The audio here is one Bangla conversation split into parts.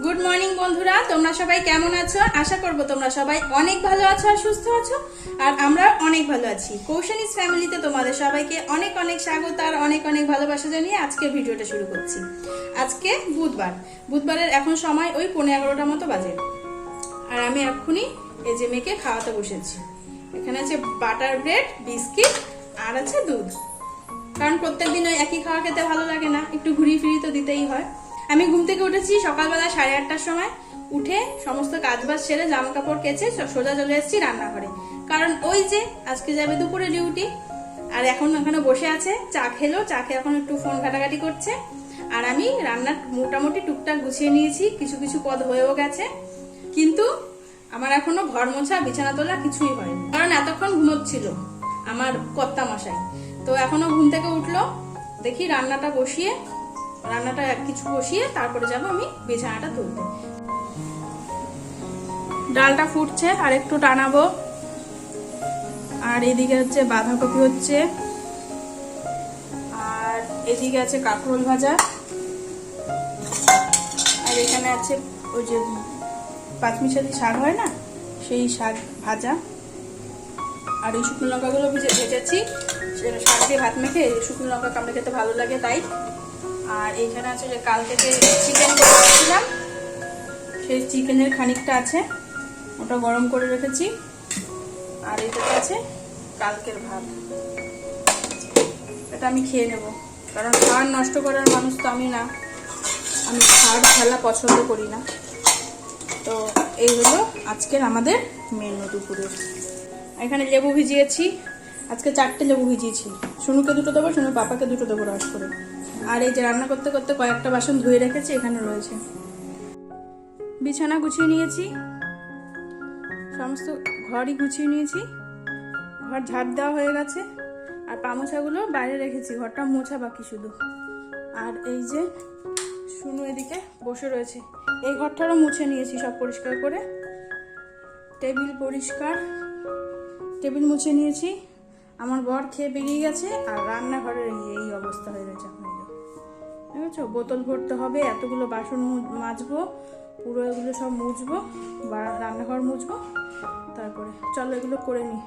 গুড মর্নিং বন্ধুরা। তোমরা সবাই কেমন আছো? আশা করব তোমরা সবাই অনেক ভালো আছো আর সুস্থ আছো। আর আমরা অনেক ভালো আছি। কৌশানিস ফ্যামিলিতে তোমাদের সবাইকে অনেক অনেক স্বাগত আর অনেক অনেক ভালোবাসা জানিয়ে আজকে ভিডিওটা শুরু করছি। আজকে বুধবার। বুধবারের এখন সময় ওই পনেরো এগারোটার মতো বাজে। আর আমি এক্ষুনি এই যে মেয়েকে খাওয়াতে বসেছি। এখানে আছে বাটার ব্রেড, বিস্কিট আর আছে দুধ। কারণ প্রত্যেকদিন ওই একই খাওয়া খেতে ভালো লাগে না। একটু ঘুরিয়ে ফিরিয়ে তো দিতেই হয়। আমি ঘুম থেকে উঠেছি সকালবেলা সাড়ে আটটার সময়। উঠে সমস্ত কাজবাজ সেরে জামা কাপড় কেচে সোজা চলে এসেছি রান্নাঘরে। কারণ ওই যে আজকে যাবে দুপুরে ডিউটি, আর এখন ওখানে বসে আছে, চা খেলো, চা খেয়ে এখন একটু ফোন ঘাটাঘাটি করছে। আর আমি রান্নার মোটামুটি টুকটাক গুছিয়ে নিয়েছি, কিছু কিছু পদ হয়েও গেছে। কিন্তু আমার এখনও ঘর মোছা, বিছানা তোলা কিছুই হয়নি। কারণ এতক্ষণ ঘুমোচ্ছিল আমার কর্তা মশাই। তো এখনও ঘুম থেকে উঠল, দেখি রান্নাটা বসিয়ে রান্নাটা কিছু বসিয়ে তারপরে যাব আমি বিছানাটা তুলতে। ডালটা ফুটছে, আর একটু টানাবো। আর এদিকে হচ্ছে বাঁধাকপি হচ্ছে। আর এদিকে আছে কাঁকরোল ভাজা। আর এখানে আছে ওই যে পাঁচমিশালি শাক হয় না, সেই শাক ভাজা। আর এই শুকনো লঙ্কাগুলো ভেজে ভেজেছি। সেটা শাক দিয়ে ভাত মেখে শুকনো লঙ্কা কামড়ে খেতে ভালো লাগে, তাই আর এইখানে আছে যে কাল থেকে চিকেন করেছিলাম সেই চিকেনের খানিকটা আছে, ওটা গরম করে রেখেছি। আর এটাতে আছে কালকের ভাত। এটা আমি খেয়ে নেব, কারণ খাওয়ার নষ্ট করার মানুষ তো আমি না। আমি খাওয়ার খেলা পছন্দ করি না। তো এই হলো আজকের আমাদের মেনু দুপুরের এখানে লেবু ভিজিয়েছি। আজকে চারটে লেবু ভিজিয়েছি। শুনুকে দুটো দেবো, শুনু পাপাকে দুটো দেবো রস করে। আর এই যে রান্না করতে করতে কয়েকটা বাসন ধুয়ে রেখেছি, এখানে রয়েছে। বিছানা গুছিয়ে নিয়েছি। সমস্ত ঘরই গুছিয়ে নিয়েছি। ঘর ঝাড় দেওয়া হয়ে গেছে। আর পামোছাগুলো বাইরে রেখেছি, ঘরটা মোছা বাকি শুধু। আর এই যে শুনু এদিকে বসে রয়েছে। এই ঘরটারও মুছে নিয়েছি সব পরিষ্কার করে। টেবিল পরিষ্কার। টেবিল মুছে নিয়েছি। আমার বর খেয়ে বেরিয়ে গেছে, আর রান্নাঘরের এই অবস্থা হয়ে এখন। যে। বোতল ভরতে হবে, এতগুলো বাসন মাজবো, পুরো এগুলো সব মুছবো বা রান্নাঘর মুছবো তারপরে চলো এগুলো করে নিই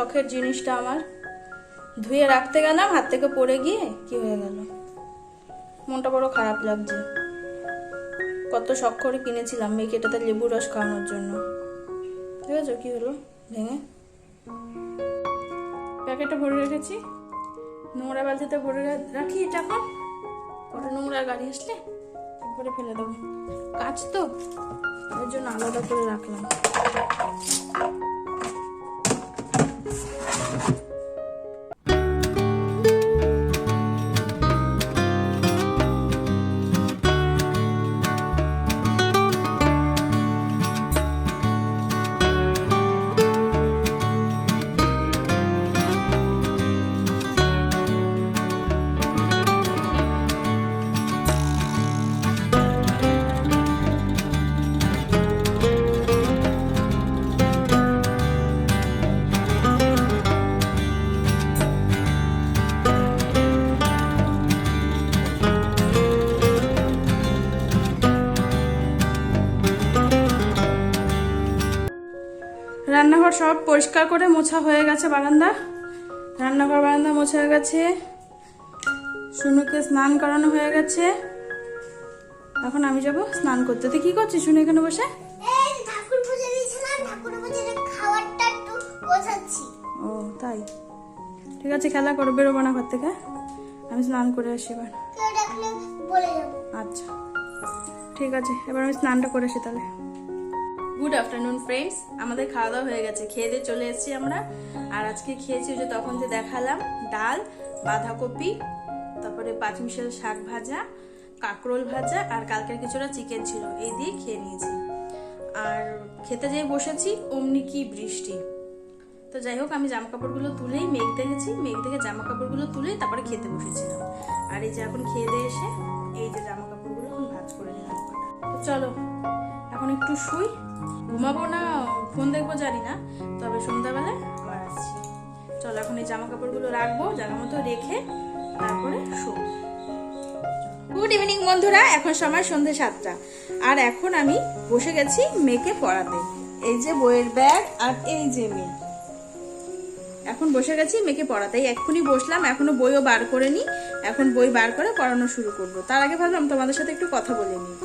শখের জিনিসটা আমার। ধুয়ে রাখতে গেলাম, হাত থেকে পড়ে গিয়ে কি হয়ে গেল? মনটা বড় খারাপ লাগছে। কত শখ করে কিনেছিলাম মেয়েকে, এটাতে লেবু রস খাওয়ানোর জন্য। ঠিক আছে কি হলো? ভেঙে। প্যাকেটটা ভরে রেখেছি। নোংরা বালতিতে ভরে রাখি এটা এখন। ওটা নোংরা গাড়ি আসলে করে ফেলে দেবো। কাজ তো ওর জন্য আলাদা করে রাখলাম। Thank you. পরিষ্কার করে মোছা হয়ে গেছে বারান্দা। রান্নাঘর বারান্দা মোছা হয়ে গেছে। শুনুকে স্নান করানো হয়ে গেছে। এখন আমি যাব স্নান করতে। তুই কি করছিস শুনে এখানে বসে? ও তাই? ঠিক আছে খেলা করো বেরোবো না ঘর থেকে। আমি স্নান করে আসি এবার। আচ্ছা। ঠিক আছে এবার আমি স্নানটা করে আসি তাহলে। গুড আফটারনুন ফ্রেন্ডস আমাদের খাওয়া দাওয়া হয়ে গেছে। খেয়ে দিয়ে চলে এসেছি আমরা। আর আজকে খেয়েছি যে তখন যে দেখালাম, ডাল, বাঁধাকপি, তারপরে পাঁচমিশাল শাক ভাজা, কাঁকরোল ভাজা, আর কালকের কিছুটা চিকেন ছিল। এই দিয়ে খেয়ে নিয়েছি। আর খেতে যেয়ে বসেছি, অমনি কি বৃষ্টি। তো যাই হোক, আমি জামা কাপড়গুলো তুলেই মেঘ দেখেছি। মেঘ দেখে জামা কাপড়গুলো তুলেই তারপরে খেতে বসেছিলাম। আর এই যে এখন খেয়ে দিয়ে এসে এই যে জামা কাপড়গুলো এখন ভাঁজ করে নিলাম। চলো, এখন একটু শুই। ঘুমাবো না, ফোন দেখব জানি না, তবে সন্ধ্যাবেলায় আবার আসছি। চলো, এখন এই জামা কাপড়গুলো রাখব জায়গা মতো রেখে তারপরে শো গুড ইভিনিং বন্ধুরা, এখন সময় সন্ধে সাতটা। আর এখন আমি বসে গেছি মেয়েকে পড়াতে। এই যে বইয়ের ব্যাগ আর এই যে মেয়ে। এখন বসে গেছি মেয়েকে পড়াতে। এক্ষুনি বসলাম, এখনও বইও বার করে নি এখন বই বার করে পড়ানো শুরু করব। তার আগে ভাবলাম তোমাদের সাথে একটু কথা বলে নিই।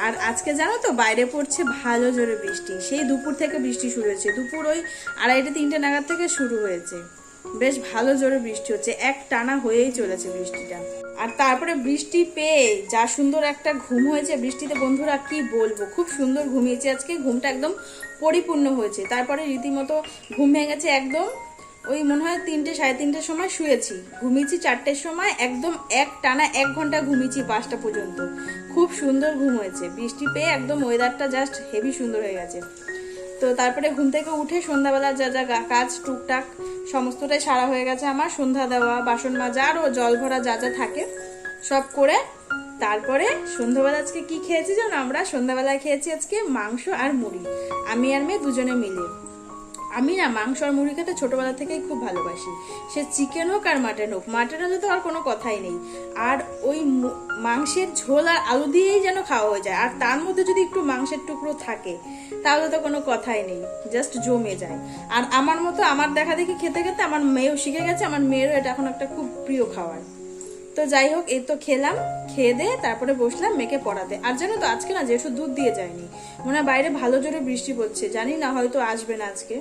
আর আজকে জানো তো বাইরে পড়ছে ভালো জোরে বৃষ্টি। সেই দুপুর থেকে বৃষ্টি শুরু হয়েছে। দুপুর ওই আড়াইটে, তিনটে নাগাদ থেকে শুরু হয়েছে। বেশ ভালো জোরে বৃষ্টি হচ্ছে। এক টানা হয়েই চলেছে বৃষ্টিটা। আর তারপরে বৃষ্টি পেয়ে যা সুন্দর একটা ঘুম হয়েছে। বৃষ্টিতে বন্ধুরা কি বলব? খুব সুন্দর ঘুমিয়েছে আজকে। ঘুমটা একদম পরিপূর্ণ হয়েছে। তারপরে রীতিমতো ঘুম ভেঙে গেছে একদম ওই মনে হয় তিনটে, সাড়ে তিনটের সময় শুয়েছি। ঘুমিয়েছি চারটের সময়, একদম এক টানা এক ঘণ্টা ঘুমিয়েছি পাঁচটা পর্যন্ত। খুব সুন্দর ঘুম হয়েছে। বৃষ্টি পেয়ে একদম ওয়েদারটা জাস্ট হেভি সুন্দর হয়ে গেছে। তো তারপরে ঘুম থেকে উঠে সন্ধ্যাবেলা যা যা কাজ, টুকটাক, সমস্তটাই সারা হয়ে গেছে আমার। সন্ধ্যা দেওয়া, বাসন মাজা আরও জল ভরা যা যা থাকে, সব করে তারপরে সন্ধ্যাবেলা আজকে কি খেয়েছি জানো আমরা? সন্ধ্যাবেলায় খেয়েছি আজকে মাংস আর মুড়ি। আমি আর মেয়ে দুজনে মিলে। আমি না মাংস আর মুড়ি খেতে ছোটবেলা থেকেই খুব ভালোবাসি। সে চিকেন হোক আর মাটন হোক মাটন হলে তো আর কোনো কথাই নেই। আর ওই মাংসের ঝোল আর আলু দিয়েই যেন খাওয়া হয়ে যায়। আর তার মধ্যে যদি একটু মাংসের টুকরো থাকে, তাহলে তো কোনো কথাই নেই জাস্ট জমে যায়। আর আমার মতো আমার দেখা দেখি খেতে খেতে আমার মেয়েও শিখে গেছে, আমার মেয়েরও এটা এখন একটা খুব প্রিয় খাবার। তো যাই হোক এই তো খেলাম, খেয়ে দিয়ে তারপরে বসলাম মেয়েকে পড়াতে। আর জানো তো, আজকে না যেসব দুধ দিয়ে যায়নি। মনে হয় বাইরে ভালো জোরে বৃষ্টি পড়ছে, জানি না, হয়তো আসবে না আজকে।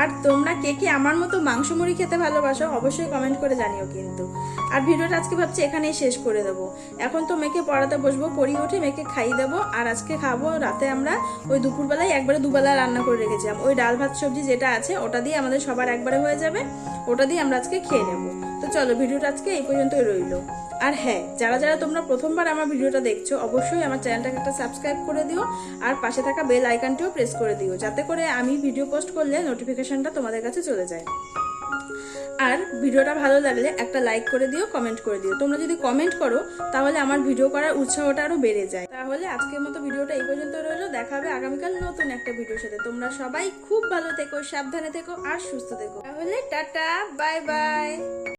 আর তোমরা কে কে আমার মতো মাংস মুড়ি খেতে ভালোবাসো, অবশ্যই কমেন্ট করে জানিও কিন্তু। আর ভিডিওটা আজকে ভাবছি এখানেই শেষ করে দেবো। এখন তো মেয়েকে পড়াতে বসবো, পড়িয়ে উঠে মেয়েকে খাইয়ে দেবো, আর আজকে খাব রাতে আমরা ওই দুপুরবেলায় একবারে দুবেলা রান্না করে রেখেছিলাম। ওই ডাল, ভাত, সবজি যেটা আছে, ওটা দিয়ে আমাদের সবার একবারে হয়ে যাবে, ওটা দিয়ে আমরা আজকে খেয়ে নেব। চলো, ভিডিওটা আজকে এই পর্যন্তই রইল। আর হ্যাঁ যারা যারা তোমরা প্রথমবার আমার ভিডিওটা দেখছ, অবশ্যই আমার চ্যানেলটাকে একটা সাবস্ক্রাইব করে দিও আর পাশে থাকা বেল আইকনটিও প্রেস করে দিও, যাতে করে আমি ভিডিও পোস্ট করলে নোটিফিকেশনটা তোমাদের কাছে চলে যায়। আর ভিডিওটা ভালো লাগলে একটা লাইক করে দিও কমেন্ট করে দিও। তোমরা যদি কমেন্ট করো, তাহলে আমার ভিডিও করার উৎসাহটা আরও বেড়ে যায়। তাহলে আজকের মতো ভিডিওটা এই পর্যন্ত রইল, দেখা হবে আগামীকাল নতুন একটা ভিডিওর সাথে। তোমরা সবাই খুব ভালো থেকো, সাবধানে থেকো আর সুস্থ থেকো। তাহলে টাটা বাই বাই